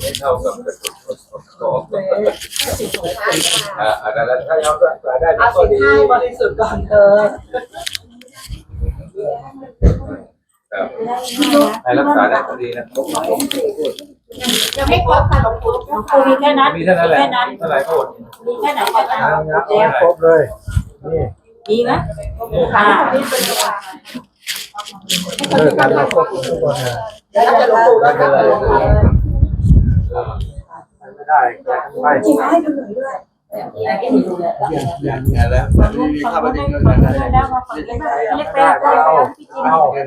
ไม่เท่ากับกระสุนของอ่าอันนั้นถ้าเรารักษาได้เอาก็สินดีห้าบริสุทธิ์ก่อนเธอครับให้รักษาได้ก็ดีนะยังไม่ครบค่ะหลวงปู่หลวงปู่มีแค่นั้นมีเท่านั้นแหละแค่นั้นเท่าไหร่ก็หมดมีแค่ไหนแค่นั้นงับงับครบเลยนี่ดีไหมอ่าเลิกกันเราครบทุกคนนะ แล้วจะหลวงปู่แล้วก็หลวงปู่ ไม่ได้ไปจริงให้ดูหน่อยด้วยอย่างแล้วฝั่งนู้นฝั่งนู้นให้ฝั่งนู้นให้แล้วมาฝั่งนี้เล็กแป๊บก็ไปแล้วพี่จินเอาไม่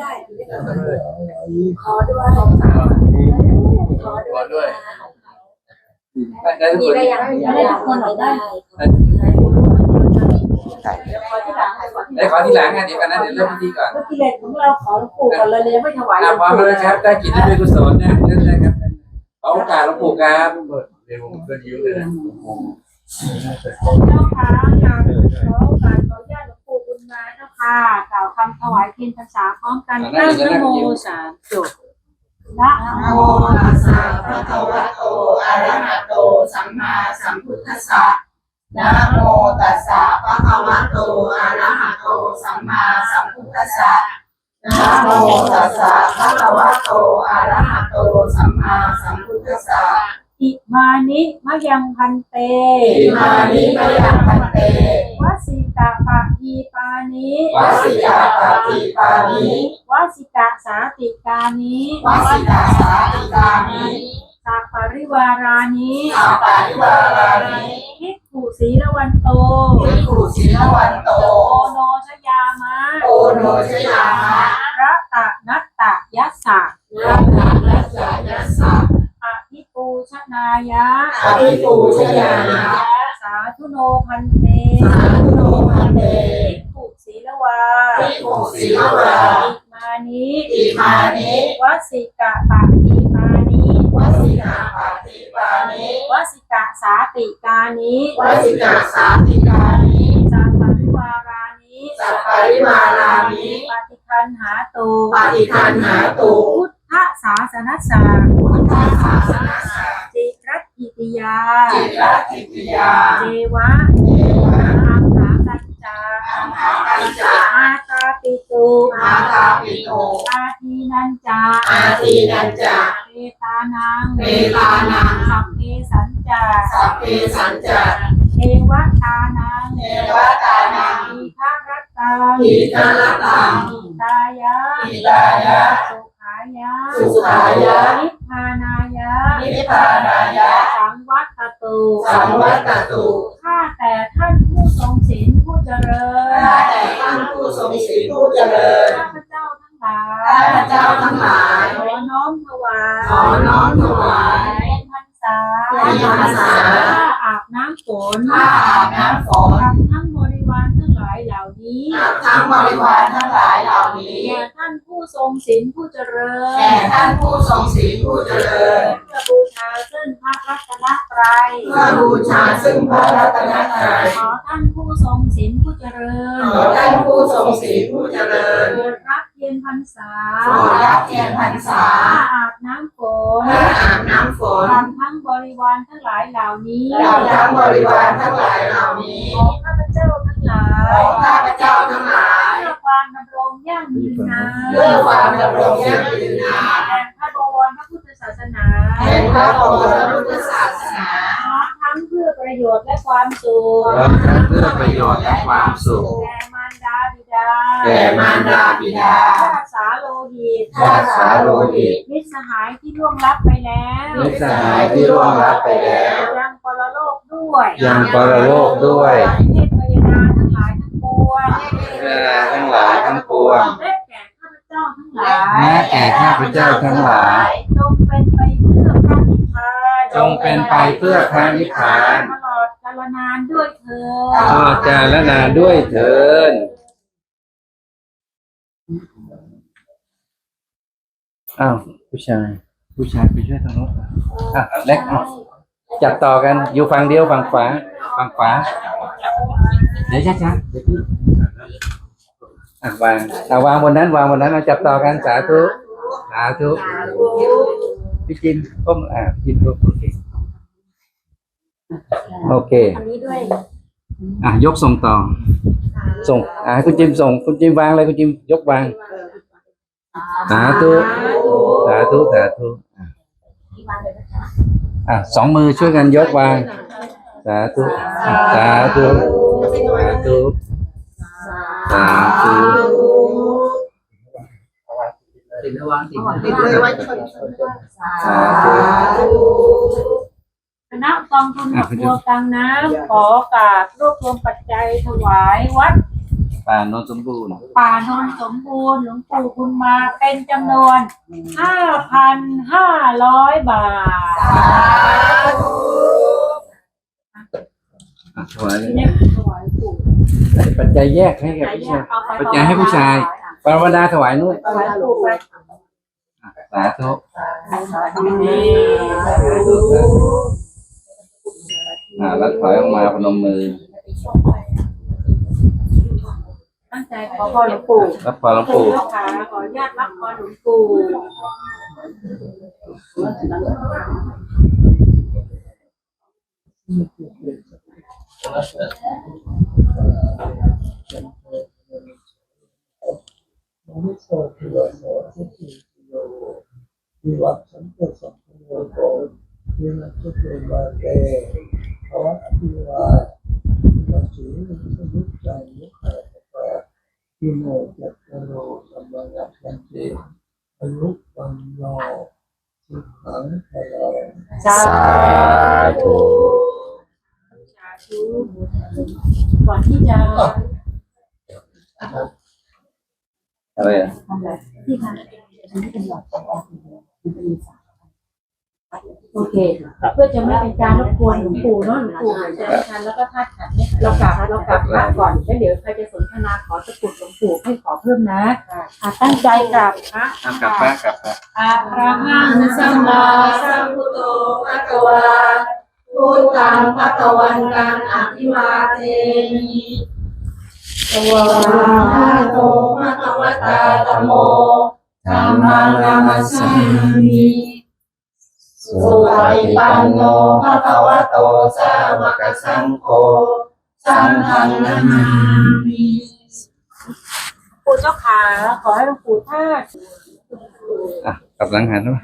ได้ขอด้วยขอด้วยได้ทุกมีคนได้ยังไม่ได้ทุกคนได้เดี๋ยวขอที่หลังได้ขอที่หลังงานเดียวกันนะเดี๋ยวเริ่มพิธีก่อนเมื่อกี้เลนของเราขอหลวงปู่ก่อนเลยเลยไม่ถวายหลอ่าวงพร้อมปู่แล้วนะครับได้กินด้วยกุศลนะเริ่มเลยครับ ขอโอกาหลวงปู่ครับเดี๋ยวผมเกินยิ้วเลยนะเจ้าค่ะกราบขอโอกาสขออนุญาตหลวงปู่บุญมาเจ้าค่ะกล่าวคำถวายเทียนพรรษาพร้อมกันตั้งนะโมสามจบนะนะโมตัสสะภะคะวะโตอะระหะโต สัมมาสัมพุทธัสสะนะโมตัสสะภะคะวะโตอะระหะโต สัมมาสัมพุทธัสสะ นะโมตัสสะภะคะวะโตอะระหะโตสัมมาสัมพุทธัสสะอิมานิมะยังพันเตอิมานิมะยังพันเตวสิกาปะทีปานิวสิกาปฏิปานิวสิกาสาติกานิวสิกาสาติกานิสัพปริวารานิสัปปะริวารานิภิกขุสีละวันโตวิขุศิลวันโตโอโนชยามะโอโนชยามะ ระตะนัตตะยัสสะ รัตนะรัสสะยัสสะ อภิปูชนายะอภิปูชยามะสาธุโนพันเตสาธุโนพันเตภิกขุสีละวาวิขุศิลวาอิมานิอิมานิวสิกะปะทีมานิวสิกาปฏิปานิวสิกะสาติกานิวสิกาสาติกานิสัพปริวารานิสัพปะริวารานิปฏิคันหาตุปฏิคันหาตุพุทธศาสนสาพุทธศาสนาสาจิรั ตติติยา จิรติติยา เจวะเทวะอังหากัญจาอังหากัญจาอาตาปิตุอาตาปิโตอาทีนันจาอาทีนันจาเปตานังเปตานังสัพเพสัญจาสัพเพสัญจาเทวตานังเทวตานังทีฆารัตตังทีฆารตังอิตายะอิตายะสุขายะสุขายะนิพพา นายะนิพพานายะ สังวัตตุสังวัตตุข้าแต่ท่านผู้ทรงศีลผู้เจริญข้าแต่ท่านผู้ทรงศีลผู้เจริญข้าพเจ้าทั้งหลายข้าพเจ้าทั้งหลายขอน้อมถวายขอน้อมถวายเป็นพรรษาเป็นพรรษาผ้าอาบน้ำฝนผ้าอาบน้ำฝนกับทั้งบริวารทั้งหลายเหล่านี้กับทั้งบริวารทั้งหลายเหล่านี้แก่ท่านผู้ทรงศีลผู้เจริญแก่ท่านผู้ทรงศีลผู้เจริญ ตนตรัยเพื่อบูชาซึ่งพระรัตนตรัยขอท่านผู้ทรงศีลผู้เจริญขอท่านผู้ทรงศีลผู้เจริญโปรดรับเทียนพรรษาขอรับเทียนพรรษาผ้าอาบน้ำฝนเพื่ออาบน้ำฝนรวมทั้งบริวารทั้งหลายเหล่านี้เราทั้งบริวารทั้งหลายเหล่านี้ขอข้าพเจ้าทั้งหลาขอยข้าพเจ้าทั้งหลายเพื่อความดำรงยั่งยืนนานเพื่อความดำรงยั่งยืนนานแห่งพระบวรพระพุทธศาสนาแห่งพระบรมพุทธศาสนา ความสุขแล้วเพื่อประโยชน์และความสุข แก่มารดาบิดาแก่มารดาบิดาชาติสาโลหิตชาติสาโลหิต มิตรสหายที่ล่วงลับไปแล้วมิตรสหายที่ร่วงรับไปแล้ว ยังปรโลกด้วยยังปรโลกด้วย เทพยดาทั้งหลายทั้งปวงเวลาทั้งหลายทั้งปวง และแก่ข้าพเจ้าทั้งหลายแม้แก่ข้าพเจ้าทั้งหลาย จงเป็นไปเพื่อพระนิพพานจงเป็นไปเพื่อพระนิพพานตล อดกาลนานด้วยเธอตลอดกาลนานด้วยเถินอ้าว ผู้ชาย ผู้ชายไปช่วยทางโน้นอะเล็กอะจับต่อกัน อยู่ฝั่งเดียวฝั่งขวาฝั่งขวา เดี๋ยวช้าๆเดี๋ยวพี่อะวางเอาวางบนนั้น วางบนนั้นเอาจับต่อกันสาธุสาธุสพี่จินก้มอ่าจินก้มโอเค โอเคอันนี้ด้วยอะยกส่งต่อ ส่งอะให้คุณจิมส่งคุณจิมวางเลยคุณจิมยกวางสาธุสาธุสาธุอะอะสองมือช่วยกันยกวาง สาธุสาธุสาธุสาธุติดระวังติดติดเลยไว้ชนสาธุ คณะกองทุนดอกบัวกลางน้ำขอกราบรวบรวมปัจจัยถวายวัด ป่าโนนสมบูรณ์ป่านนสมบูรณ์หลวงปู่บุญมาเป็นจำนวน 5,500 บาทอะถวายที่นี่ถวายปู่ปัจจัยแยกให้กับผู้ชาย เอาไปปัจจัยให้ผู้ชาย ปรวดาถวายนู่นถวายปู่ไปสาธุนี่อ่าแล้วถอยออกมาพนมมือ ตั้งใจขอพรหลวงปู่รับพรหลวงปู่ เจ้าขาขออนุญาตรับพรหลวงปู่วิวัฒน์สันติสัมพันธ์โกวินัสสุเตมาเกภวะ อภิวาทัสีนิสมุทจัยมุขะปะกิโมจัตตโรสัมมาสันติอายุวันโนสุขังพลังสาธุสาธุก่อนที่จะอะไรอะที่มาอันนี้เป็นหลอดไฟ โอเคเพื่อจะไม่เป็นการรบกวนหลวงปู่เนาะหลวงปู่หายใจไม่ทันแล้วก็ธาตุขันเนี่ยเรากลับเรากลับพระก่อนแล้วเดี๋ยวใครจะสนทนาขอตะกรุดหลวงปู่ให้ขอเพิ่มนะอะตั้งใจกลับพระอะกลับมากลับมา อะระหังสัสัมมมามาสัสัมมพุทโธภะคะวาพุทธังภะคะวันตังอภิวาเทมิสวาโตภะคะวะตาธัมโมธัมมังนามัสสามิ สุปฏิปันโนภะคะวะโตสาวกสังโฆสังฆังนามามิปู่เจ้าขาขอให้หลวงปู่ท่าตุอะกลับหลังหันมา